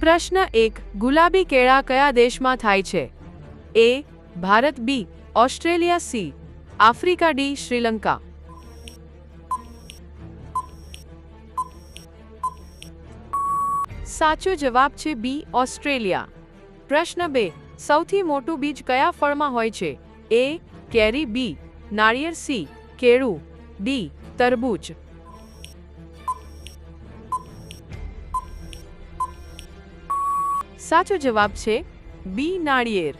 પ્રશ્ન એક, ગુલાબી કેળા કયા દેશમાં થાય છે? A, Bharat B, Australia C, Africa D, Sri Lanka. સાચો જવાબ છે બી, ઓસ્ટ્રેલિયા. પ્રશ્ન બે, સૌથી મોટું બીજ કયા ફળમાં હોય છે? એ, કેરી બી, નાળિયેર સી, કેળું, ડી, તરબૂચ. સાચો જવાબ છે બી નાળિયેર.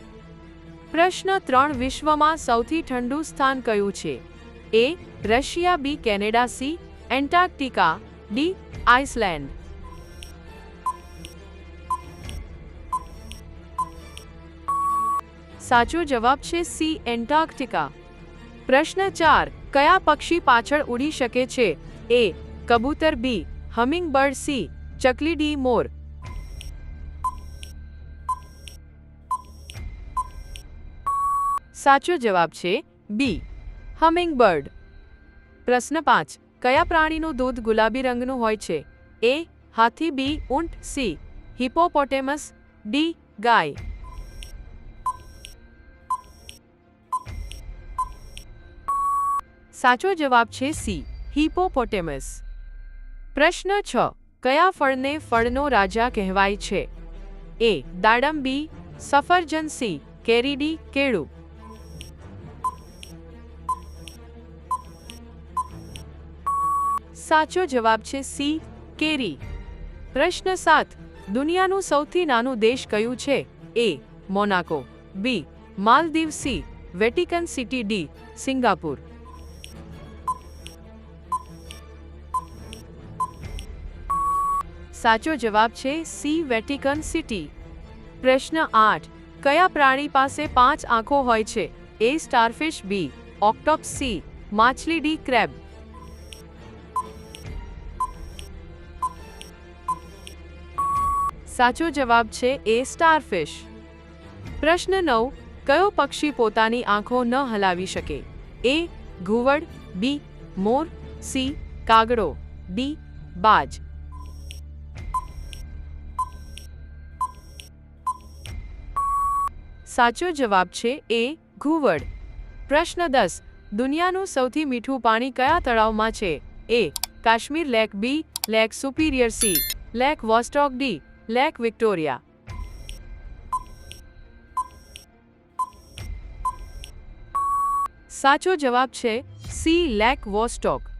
પ્રશ્ન ત્રણ વિશ્વમાં સૌથી ઠંડુ સ્થાન કયું છે? A, Russia, B, Canada, C, Antarctica, D, Iceland. સાચો જવાબ છે સી, એન્ટાર્કટિકા. પ્રશ્ન ચાર, કયા પક્ષી પાછળ ઉડી શકે છે? એ, કબૂતર, બી, હમિંગબર્ડ, સી, ચકલી ડી, મોર. સાચો જવાબ છે બી હમિંગબર્ડ. પ્રશ્ન પાંચ. કયા પ્રાણીનું દૂધ ગુલાબી રંગનું હોય છે? એ હાથી બી ઊંટ સી હિપોપોટેમસ ડી ગાય. સાચો જવાબ છે સી હિપોપોટેમસ પ્રશ્ન છ. કયા ફળને ફળનો રાજા કહેવાય છે? એ દાડમ બી સફરજન સી કેરીડી, કેળું. સાચો જવાબ છે સી, કેરી. પ્રશ્ન સાત, દુનિયાનું સૌથી નાનું દેશ કયું છે? A, Monaco. B, Maldives. C, Vatican City. D, Singapore. સાચો જવાબ છે સી, વેટિકન સિટી. પ્રશ્ન આઠ, કયા પ્રાણી પાસે પાંચ આંખો હોય છે? A, starfish. B octopus C, માછલી. D, crab. સાચો જવાબ છે એ સ્ટારફિશ. પ્રશ્ન નવ, કયો પક્ષી પોતાની આંખો ન હલાવી શકે? એ, ઘુવડ, બી, મોર, સી, કાગડો, ડી, બાજ. સાચો જવાબ છે એ, ઘુવડ. પ્રશ્ન દસ, દુનિયાનું સૌથી મીઠું પાણી કયા તળાવમાં છે? A, Kashmir lake B, lake Superior C, lake Vostok D. Lake Victoria સાચો જવાબ છે સી લેક વોસ્ટોક